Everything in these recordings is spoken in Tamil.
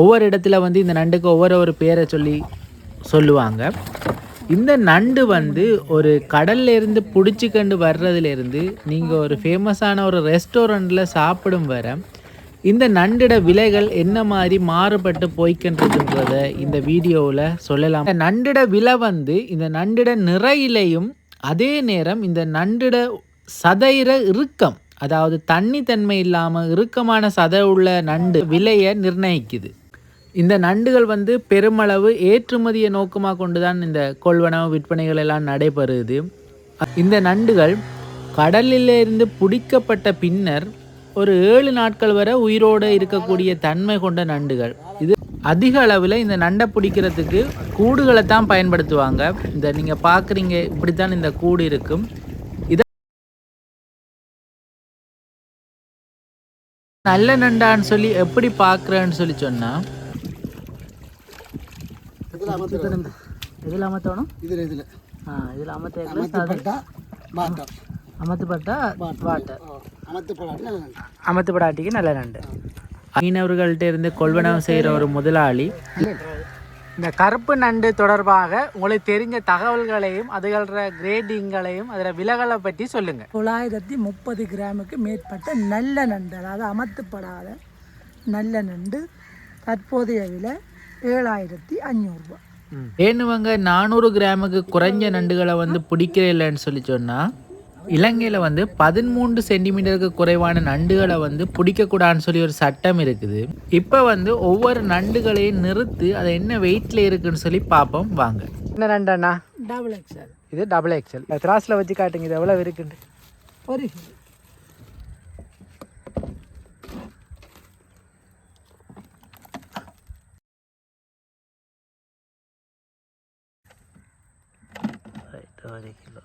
ஒவ்வொரு இடத்துல வந்து இந்த நண்டுக்கு ஒவ்வொரு ஒரு பேரை சொல்லி சொல்லுவாங்க. இந்த நண்டு வந்து ஒரு கடல்ல இருந்து பிடிச்சிக்கண்டு வர்றதுலேருந்து நீங்கள் ஒரு ஃபேமஸான ஒரு ரெஸ்டாரண்ட்டில் சாப்பிடும் வர இந்த நண்டிட விலைகள் என்ன மாதிரி மாறுபட்டு போய்க்கின்றதுன்றத இந்த வீடியோவில் சொல்லலாம். இந்த நண்டிட விலை வந்து இந்த நண்டிட நிறையிலையும் அதே நேரம் இந்த நண்டிட சதையிற இறுக்கம் அதாவது தண்ணி தன்மை இல்லாமல் இறுக்கமான சதை உள்ள நண்டு விலையை நிர்ணயிக்குது. இந்த நண்டுகள் வந்து பெருமளவு ஏற்றுமதியை நோக்கமாக கொண்டு தான் இந்த கொள்வனவு விற்பனைகள் எல்லாம் நடைபெறுது. இந்த நண்டுகள் கடலிலிருந்து பிடிக்கப்பட்ட பின்னர் ஒரு ஏழு நாட்கள் வரை உயிரோடு இருக்கக்கூடிய தன்மை கொண்ட நண்டுகள். இது அதிக அளவில் இந்த நண்டை பிடிக்கிறதுக்கு கூடுகளை தான் பயன்படுத்துவாங்க. இந்த நீங்கள் பார்க்குறீங்க இப்படித்தான் இந்த கூடு இருக்கும். இதை நல்ல நண்டான்னு சொல்லி எப்படி பார்க்குறேன்னு சொல்லி சொன்னால் இதில் அமர்த்து இதில் அமர்த்தணும்? இதில் இதில். ஆ இதில் அமர்த்த அமர்த்தப்பட்டா வாட்டம் அமர்த்தப்பட்டா வாட்டர் அமர்த்தப்படாட்டி அமர்த்தப்படாட்டிக்கு நல்ல நண்டு. மீனவர்கள்ட்ட இருந்து கொள்வனவு செய்கிற ஒரு முதலாளி. இந்த கருப்பு நண்டு தொடர்பாக உங்களுக்கு தெரிஞ்ச தகவல்களையும் அதுகள கிரேடிங்களையும் அதில் விலகலை பற்றி சொல்லுங்கள் தொள்ளாயிரத்தி முப்பது கிராமுக்கு மேற்பட்ட நல்ல நண்டு அதாவது அமர்த்தப்படாத நல்ல நண்டு தற்போதைய விலை ஏழாயிரத்தி அஞ்சூறுரூபா ஏனுவங்க நானூறு கிராமுக்கு குறைஞ்ச நண்டுகளை வந்து பிடிக்கிற இல்லைன்னு சொல்லி சொன்னால் இலங்கையில் வந்து பதிமூன்று சென்டிமீட்டருக்கு குறைவான நண்டுகளை வந்து பிடிக்கக்கூடாதுன்னு சொல்லி ஒரு சட்டம் இருக்குது. இப்போ வந்து ஒவ்வொரு நண்டுகளையும் நிறுத்து அது என்ன வெயிட்டில் இருக்குன்னு சொல்லி பார்ப்போம் வாங்க. என்ன நண்டண்ணா டபுள் எக்ஸ்எல். இது டபுள் எக்ஸல் திராஸில் வச்சு காட்டுங்க இது எவ்வளோ இருக்குண்டு ஒரு ஒரு கிலோ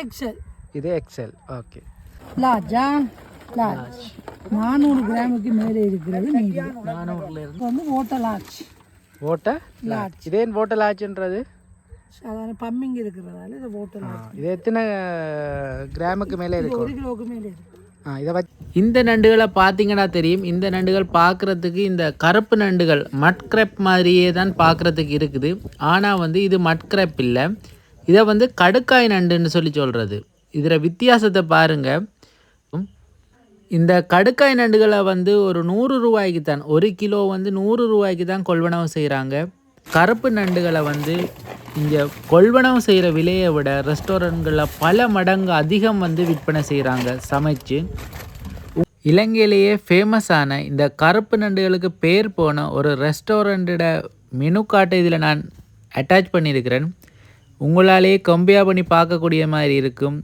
எக்ஸ்எல் இது எக்ஸல் ஓகே லார்ஜா லார்ஜ் நானூறு கிராமுக்கு மேலே இருக்கிறது மீடியம் நானூறுல இருந்து வந்து ஓட்டல் லார்ஜ் ஓட்ட லார்ஜ் இதேன் ஓட்டல் ஆச்சுன்றது சாதாரண பம்மிங் இருக்கிறதால இது ஓட்டல் லார்ஜ் இது எத்தனை கிராமுக்கு மேலே இருக்கும் ஒரு கிலோவுக்கு மேலே இருக்கு இதை வச்சு இந்த நண்டுகளை பார்த்தீங்கன்னா தெரியும். இந்த நண்டுகள் பார்க்குறதுக்கு இந்த கருப்பு நண்டுகள் மட்கிரப் மாதிரியே தான் பார்க்குறதுக்கு இருக்குது. ஆனால் வந்து இது மட்கிரப் இல்லை. இதை வந்து கடுக்காய் நண்டுன்னு சொல்லி சொல்கிறது இதில் வித்தியாசத்தை பாருங்கள் இந்த கடுக்காய் நண்டுகளை வந்து ஒரு நூறு ரூபாய்க்கு தான் ஒரு கிலோ வந்து நூறு ரூபாய்க்கு தான் கொள்வனவு செய்கிறாங்க கருப்பு நண்டுகளை வந்து இங்கே கொள்வனவு செய்கிற விலையை விட ரெஸ்டாரண்ட்களில் பல மடங்கு அதிகம் வந்து விற்பனை செய்கிறாங்க சமைச்சு. இலங்கையிலேயே ஃபேமஸான இந்த கருப்பு நண்டுகளுக்கு பேர் போன ஒரு ரெஸ்டாரண்ட்டோட மெனு காட்டை இதில் நான் அட்டாச் பண்ணியிருக்கிறேன். உங்களாலேயே கம்பேர் பண்ணி பார்க்கக்கூடிய மாதிரி இருக்கும்.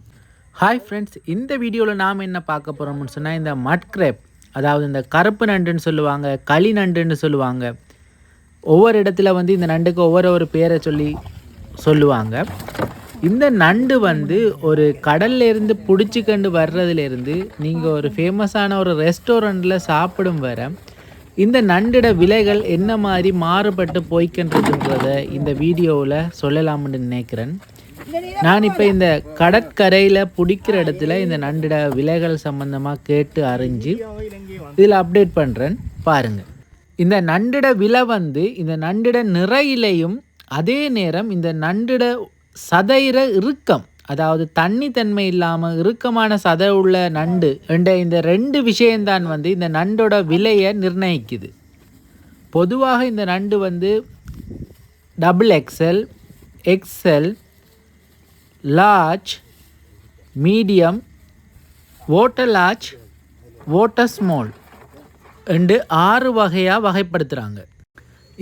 ஹாய் ஃப்ரெண்ட்ஸ் இந்த வீடியோவில் நாம் என்ன பார்க்க போகிறோம்னு சொன்னால் இந்த மட்கிரேப் அதாவது இந்த கருப்பு நண்டுன்னு சொல்லுவாங்க களி நண்டுன்னு சொல்லுவாங்க. ஒவ்வொரு இடத்துல வந்து இந்த நண்டுக்கு ஒவ்வொரு ஒரு பேரை சொல்லி சொல்லுவாங்க. இந்த நண்டு வந்து ஒரு கடல்ல இருந்து பிடிச்சிக்கண்டு வர்றதுலேருந்து நீங்கள் ஒரு ஃபேமஸான ஒரு ரெஸ்டாரண்ட்டில் சாப்பிடும் வர இந்த நண்டிட விலைகள் என்ன மாதிரி மாறுபட்டு போய்க்கின்றதுன்றத இந்த வீடியோவில் சொல்லலாம்னு நினைக்கிறேன். நான் இப்போ இந்த கடற்கரையில் பிடிக்கிற இடத்துல இந்த நண்டிட விலைகள் சம்மந்தமாக கேட்டு அறிஞ்சு இதில் அப்டேட் பண்ணுறேன் பாருங்கள் இந்த நண்டிட விலை வந்து இந்த நண்டிட நிறையிலையும் அதே நேரம் இந்த நண்டிட சதையிற இறுக்கம் அதாவது தண்ணி தன்மை இல்லாமல் இறுக்கமான சதை உள்ள நண்டு என்ற இந்த ரெண்டு விஷயம்தான் வந்து இந்த நண்டோட விலையை நிர்ணயிக்குது. பொதுவாக இந்த நண்டு வந்து double XL XL large medium voter large ஓட்டர் ஸ்மால் என்று ஆறு வகையாக வகைப்படுத்துகிறாங்க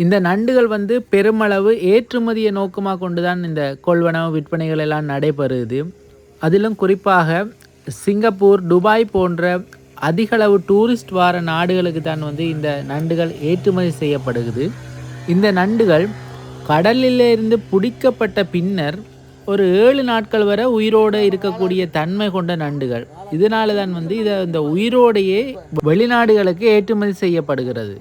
இந்த நண்டுகள் வந்து பெருமளவு ஏற்றுமதியை நோக்கமாக கொண்டு தான் இந்த கொள்வனவு விற்பனைகள் எல்லாம் நடைபெறுது. அதிலும் குறிப்பாக சிங்கப்பூர் துபாய் போன்ற அதிகளவு டூரிஸ்ட் வார நாடுகளுக்கு தான் வந்து இந்த நண்டுகள் ஏற்றுமதி செய்யப்படுகிறது இந்த நண்டுகள் கடலிலிருந்து பிடிக்கப்பட்ட பின்னர் ஒரு ஏழு நாட்கள் வரை உயிரோடு இருக்கக்கூடிய தன்மை கொண்ட நண்டுகள். இதனால தான் வந்து இதை இந்த உயிரோடையே வெளிநாடுகளுக்கு ஏற்றுமதி செய்யப்படுகிறது.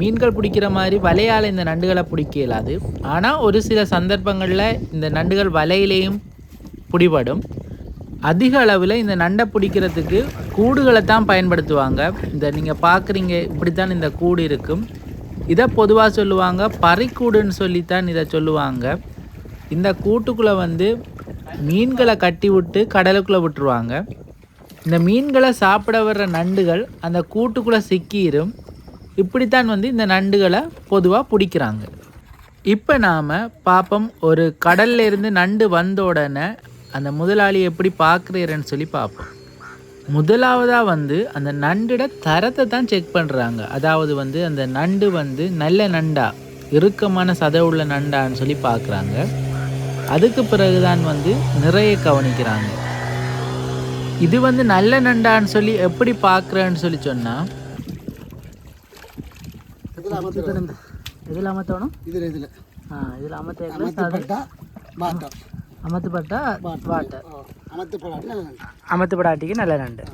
மீன்கள் பிடிக்கிற மாதிரி வலையால் இந்த நண்டுகளை பிடிக்க இயலாது. ஆனால் ஒரு சில சந்தர்ப்பங்களில் இந்த நண்டுகள் வலையிலேயும் பிடிபடும். அதிக அளவில் இந்த நண்டை பிடிக்கிறதுக்கு கூடுகளை தான் பயன்படுத்துவாங்க. இந்த நீங்கள் பார்க்குறீங்க இப்படித்தான் இந்த கூடு இருக்கும். இதை பொதுவாக சொல்லுவாங்க பறிக்கூடுன்னு சொல்லித்தான் இதை சொல்லுவாங்க. இந்த கூட்டுக்குள்ளே வந்து மீன்களை கட்டி விட்டு கடலுக்குள்ளே விட்டுருவாங்க. இந்த மீன்களை சாப்பிட வர்ற நண்டுகள் அந்த கூட்டுக்குள்ளே சிக்கிரும். இப்படித்தான் வந்து இந்த நண்டுகளை பொதுவாக பிடிக்கிறாங்க. இப்போ நாம் பாப்போம் ஒரு கடல்ல இருந்து நண்டு வந்த உடனே அந்த முதலாளி எப்படி பார்க்குறேன்னு சொல்லி பார்ப்போம் முதலாவதாக வந்து அந்த நண்டோட தரத்தை தான் செக் பண்ணுறாங்க அதாவது வந்து அந்த நண்டு வந்து நல்ல நண்டா இறுக்கமான சதை உள்ள நண்டான்னு சொல்லி பார்க்குறாங்க அதுக்கு பிறகுதான் வந்து நிறைய கவனிக்கிறாங்க. இது வந்து நல்ல நண்டான்னு சொல்லி எப்படி பார்க்குறேன்னு சொல்லி சொன்னால் இதில் அமர்த்தணும். இதில் இதில் ஆ இதில் அமர்த்த அமர்த்தப்பட்டா மாட்டோம் அமர்த்தப்பட்டா வாட்டர் அமர்த்தப்படாட்டி நல்ல நண்டு. அமர்த்தப்படாட்டிக்கு நல்ல நண்டு.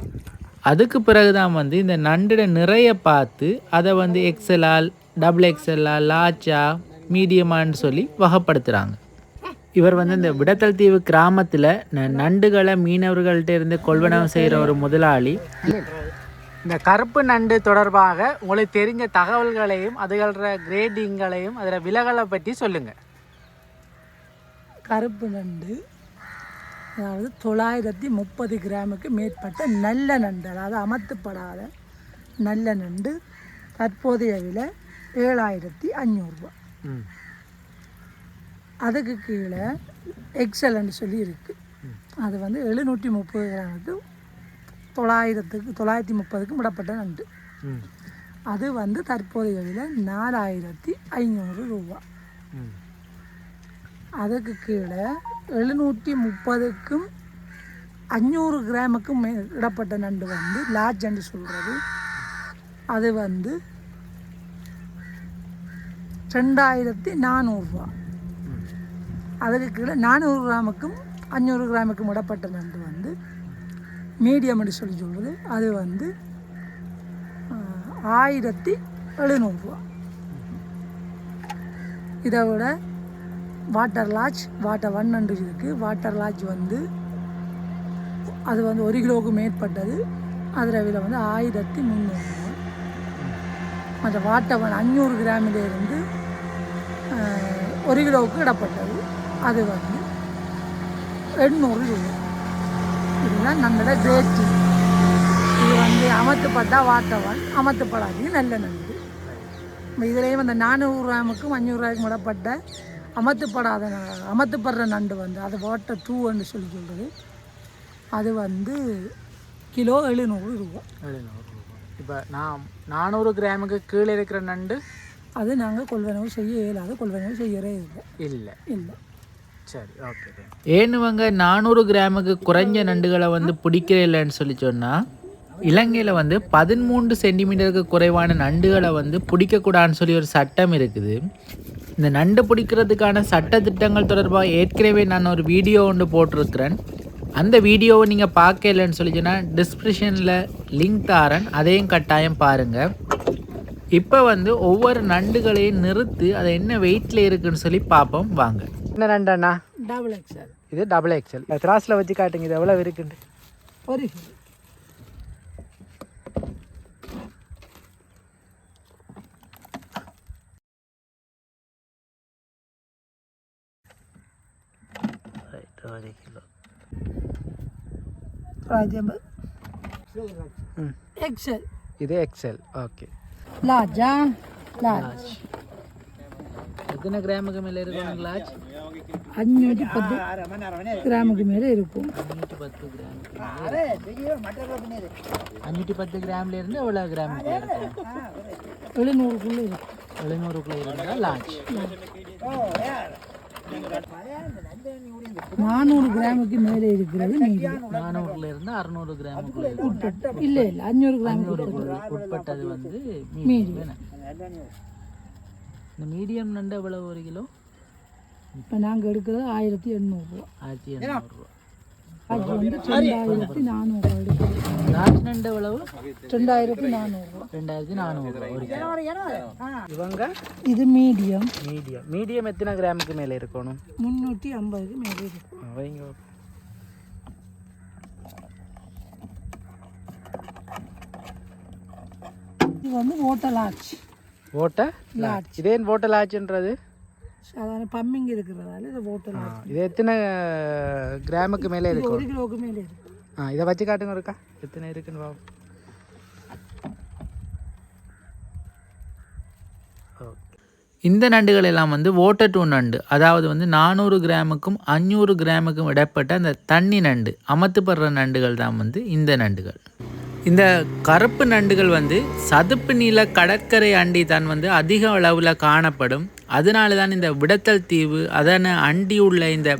அதுக்கு பிறகுதான் வந்து இந்த நண்டோட நிறைய பார்த்து அதை வந்து எக்ஸலால் டபுள் எக்ஸலா லாச்சா மீடியமான்னு சொல்லி வகைப்படுத்துகிறாங்க இவர் வந்து இந்த விடத்தல் தீவு கிராமத்தில் நண்டுகளை மீனவர்கள்ட்ட இருந்து கொள்வனவு செய்கிற ஒரு முதலாளி. இந்த கருப்பு நண்டு தொடர்பாக உங்களுக்கு தெரிஞ்ச தகவல்களையும் அதுகள கிரேடிங்களையும் அதில் விலகலை பற்றி சொல்லுங்கள் கருப்பு நண்டு அதாவது தொள்ளாயிரத்தி முப்பது கிராமுக்கு மேற்பட்ட நல்ல நண்டு அதாவது அமர்த்தப்படாத நல்ல நண்டு தற்போதைய விலை ஏழாயிரத்தி அஞ்சூறுரூபா ம். அதுக்கு கீழே எக்ஸலன்னு சொல்லி இருக்குது அது வந்து எழுநூற்றி முப்பது கிராமுக்கு தொள்ளாயிரத்துக்கு தொள்ளாயிரத்தி முப்பதுக்கு விடப்பட்ட நண்டு. அது வந்து தற்போதைய விலை நாலாயிரத்தி ஐநூறு ரூபா. அதுக்கு கீழே எழுநூற்றி முப்பதுக்கும் அஞ்சூறு கிராமுக்கும் இடப்பட்ட நண்டு வந்து லார்ஜ்ன்னு சொல்கிறது அது வந்து ரெண்டாயிரத்தி நானூறுரூவா அதுக்கு கீழே நானூறு கிராமுக்கும் அஞ்சூறு கிராமுக்கும் இடப்பட்ட நண்டு வந்து மீடியம்னு சொல்லி சொல்கிறது அது வந்து ஆயிரத்தி எழுநூறுரூவா இதை விட வாட்டர் லாட்ஜ் வாட்டர் ஒன் ஹண்ட்ரட் இருக்குது வாட்டர் லாட்ஜ் வந்து அது வந்து ஒரு கிலோவுக்கு மேற்பட்டது. அதில் விலை வந்து ஆயிரத்தி முந்நூறுரூவா மற்ற வாட்டர் ஒன் அஞ்சூறு கிராமிலேருந்து ஒரு கிலோவுக்கு இடப்பட்டது. அது வந்து எண்ணூறு ரூபா. இதுதான் நம்மளோட கிரேட் இது வந்து அமர்த்தப்பட்டா வாட்டவன் அமர்த்தப்படாது நல்ல நண்டு இதுலேயும் அந்த நானூறு கிராமுக்கும் அஞ்சூறு ரூபாய்க்கும் விடப்பட்ட அமர்த்தப்படாத அமர்த்தப்படுற நண்டு வந்து அது வாட்டர் டூன்னு சொல்லி சொல்கிறது அது வந்து கிலோ எழுநூறு ரூபா. இப்போ நான் நானூறு கிராமுக்கு கீழே இருக்கிற நண்டு? அது நாங்கள் கொள்வனவு செய்ய இயலாது கொள்வனவு செய்யறே இல்லை. இல்லை. இல்லை. சரி ஓகே ஏனுவங்க நானூறு கிராமுக்கு குறைஞ்ச நண்டுகளை வந்து பிடிக்கிற இல்லைன்னு சொல்லி சொன்னால் இலங்கையில் வந்து பதிமூன்று சென்டிமீட்டருக்கு குறைவான நண்டுகளை வந்து பிடிக்கக்கூடாதுன்னு சொல்லி ஒரு சட்டம் இருக்குது. இந்த நண்டு பிடிக்கிறதுக்கான சட்ட திட்டங்கள் தொடர்பாக ஏற்கனவே நான் ஒரு வீடியோ ஒன்று போட்டிருக்கிறேன். அந்த வீடியோவை நீங்கள் பார்க்கலன்னு சொல்லி சொன்னால் டிஸ்கிரிப்ஷனில் லிங்க் தாரேன் அதையும் கட்டாயம் பாருங்கள் இப்போ வந்து ஒவ்வொரு நண்டுகளையும் நிறுத்து அது என்ன வெயிட்டில் இருக்குன்னு சொல்லி பார்ப்போம் வாங்க. என்ன நண்டண்ணா டபுள் எக்ஸல் இது டபுள் எக்ஸல் திராஸில் வச்சு காட்டுங்க இது எவ்வளோ இருக்குண்டு ஒரு கிலோ. எக்ஸல் இது எக்ஸல் ஓகே லார்ஜா லார்ஜ் எத்தனை கிராமுக்கு மேலே இருக்கும் லார்ஜ் அஞ்சூற்றி பத்து கிராமுக்கு மேலே இருக்கும் அஞ்சூற்றி பத்து கிராம் அஞ்சூற்றி பத்து கிராம்ல இருந்து எவ்வளோ கிராமுக்கு இருக்கும் எழுநூறுக்குள்ளே இருக்கும் எழுநூறுக்குள்ளே இருந்தால் லார்ஜ் நானூறு கிராமுக்கு மேலே இருக்கிறது நானூறுல இருந்து அறுநூறு கிராமுக்குள்ளே இருக்கும் இல்லை இல்லை அஞ்சூறு கிராமுக்கு உட்பட்டது. வந்து மீடியம் இந்த மீடியம் நண்டு எவ்வளோ ஒரு கிலோ இப்போ நாங்கள் எடுக்கிறது ஆயிரத்தி எண்ணூறுரூவா ஆயிரத்தி எண்ணூறுரூவா அது வந்து ரெண்டாயிரத்தி நானூறுரூவா எடுக்கிறது. எவ்வளவு? ரெண்டாயிரத்தி மீடியம். மீடியம். மீடியம் எத்தனை கிராமுக்கு மேலே இருக்கணும்? முந்நூற்றி ஐம்பதுக்கு மேலே இது வந்து ஓட்ட லாட்ஜ். ஓட்ட லாட்ஜ் இதேன் ஓட்ட லாட்ஜ்ன்றது சாதாரண பம்மிங் இருக்கிறதால இது லாட்ச் இது எத்தனை கிராமுக்கு மேலே இது இருக்கும் ஒரு கிலோவுக்கு மேலே இருக்கு. ஆ இதை வச்சு காட்டுங்க இருக்கா எத்தனை இருக்குன்னு பாப்போம் இந்த நண்டுகள் எல்லாம் வந்து ஓட்டர் டூ நண்டு. அதாவது வந்து நானூறு கிராமுக்கும் அஞ்சூறு கிராமுக்கும் இடப்பட்ட அந்த தண்ணி நண்டு அமர்த்துப்படுற நண்டுகள் தான் வந்து இந்த நண்டுகள். இந்த கருப்பு நண்டுகள் வந்து சதுப்பு நில கடற்கரை அண்டி தான் வந்து அதிக அளவில் காணப்படும். அதனால தான் இந்த விடத்தல் தீவு அதனை அண்டி உள்ள இந்த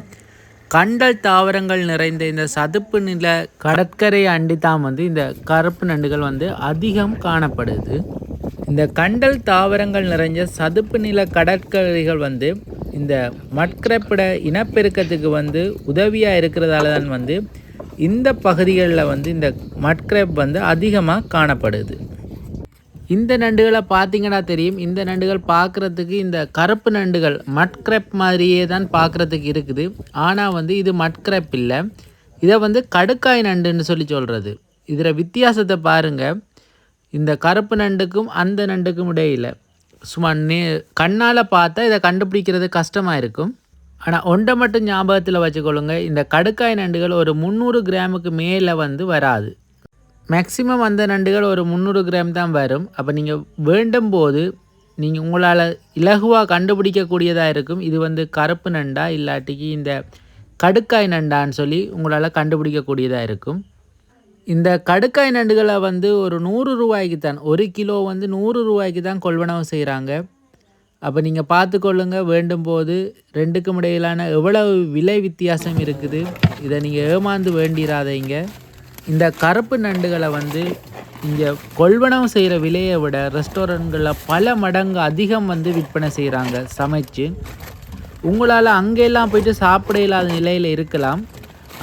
கண்டல் தாவரங்கள் நிறைந்த இந்த சதுப்பு நில கடற்கரை அண்டி தான் வந்து இந்த கருப்பு நண்டுகள் வந்து அதிகம் காணப்படுது. இந்த கண்டல் தாவரங்கள் நிறைஞ்ச சதுப்பு நில கடற்கரைகள் வந்து இந்த மட்கிரப்பிட இனப்பெருக்கத்துக்கு வந்து உதவியாக இருக்கிறதால தான் வந்து இந்த பகுதிகளில் வந்து இந்த மட்கிரப் வந்து அதிகமாக காணப்படுது. இந்த நண்டுகளை பார்த்தீங்கன்னா தெரியும். இந்த நண்டுகள் பார்க்குறதுக்கு இந்த கருப்பு நண்டுகள் மட்கிரப் மாதிரியே தான் பார்க்குறதுக்கு இருக்குது. ஆனால் வந்து இது மட்கிரப் இல்லை. இதை வந்து கடுக்காய் நண்டுன்னு சொல்லி சொல்கிறது இதில் வித்தியாசத்தை பாருங்கள் இந்த கருப்பு நண்டுக்கும் அந்த நண்டுக்கும் இடையில். சும்மா நே கண்ணால் பார்த்தா இதை கண்டுபிடிக்கிறது கஷ்டமாக இருக்கும். ஆனால் ஒன்றை மட்டும் ஞாபகத்தில் வச்சுக்கொள்ளுங்க. இந்த கடுக்காய் நண்டுகள் ஒரு முந்நூறு கிராமுக்கு மேலே வந்து வராது. மேக்சிமம் அந்த நண்டுகள் ஒரு முந்நூறு கிராம் தான் வரும். அப்போ நீங்கள் வேண்டும் போது நீங்கள் உங்களால் இலகுவாக கண்டுபிடிக்கக்கூடியதாக இருக்கும். இது வந்து கருப்பு நண்டா இல்லாட்டிக்கு இந்த கடுக்காய் நண்டான்னு சொல்லி உங்களால் கண்டுபிடிக்கக்கூடியதாக இருக்கும். இந்த கடுக்காய் நண்டுகளை வந்து ஒரு நூறு ரூபாய்க்கு தான் ஒரு கிலோ வந்து நூறு ரூபாய்க்கு தான் கொள்வனவு செய்கிறாங்க அப்போ நீங்கள் பார்த்துக்கொள்ளுங்க வேண்டும் போது ரெண்டுக்கும் இடையிலான எவ்வளவு விலை வித்தியாசம் இருக்குது. இதை நீங்கள் ஏமாந்து வேண்டிடாதீங்க இந்த கருப்பு நண்டுகளை வந்து இங்கே கொள்வனவு செய்கிற விலையை விட ரெஸ்டாரண்ட்களில் பல மடங்கு அதிகம் வந்து விற்பனை செய்கிறாங்க சமைச்சு. உங்களால் அங்கெல்லாம் போயிட்டு சாப்பிட இல்லாத நிலையில் இருக்கலாம்.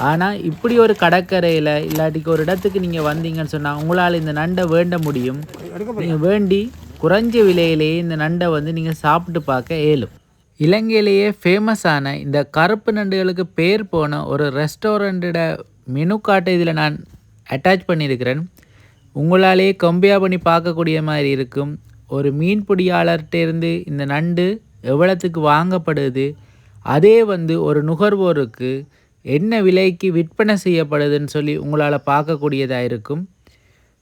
ஆனால் இப்படி ஒரு கடற்கரையில் இல்லாட்டிக்கு ஒரு இடத்துக்கு நீங்கள் வந்தீங்கன்னு சொன்னால் உங்களால் இந்த நண்டை வேண்ட முடியும். நீங்கள் வேண்டி குறைஞ்ச விலையிலேயே இந்த நண்டை வந்து நீங்கள் சாப்பிட்டு பார்க்க இயலும். இலங்கையிலேயே ஃபேமஸான இந்த கருப்பு நண்டுகளுக்கு பேர் போன ஒரு ரெஸ்டாரண்ட்டோட மெனு காட்டை இதில் நான் அட்டாச் பண்ணியிருக்கிறேன். உங்களாலேயே கம்பியாக பண்ணி பார்க்கக்கூடிய மாதிரி இருக்கும். ஒரு மீன் பிடியாளர்கிட்டேருந்து இந்த நண்டு எவ்வளோத்துக்கு வாங்கப்படுது? அதே வந்து ஒரு நுகர்வோருக்கு என்ன விலைக்கு விற்பனை செய்யப்படுதுன்னு சொல்லி உங்களால் பார்க்கக்கூடியதாக இருக்கும்.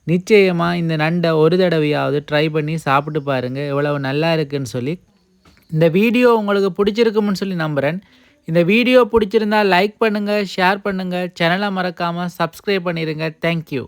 நிச்சயமாக இந்த நண்டை ஒரு தடவையாவது ட்ரை பண்ணி சாப்பிட்டு பாருங்கள் எவ்வளவு நல்லா இருக்குன்னு சொல்லி. இந்த வீடியோ உங்களுக்கு பிடிச்சிருக்கும்னு சொல்லி நம்புகிறேன் இந்த வீடியோ பிடிச்சிருந்தா லைக் பண்ணுங்கள் ஷேர் பண்ணுங்கள் சேனலை மறக்காமல் சப்ஸ்கிரைப் பண்ணிடுங்க தேங்க்யூ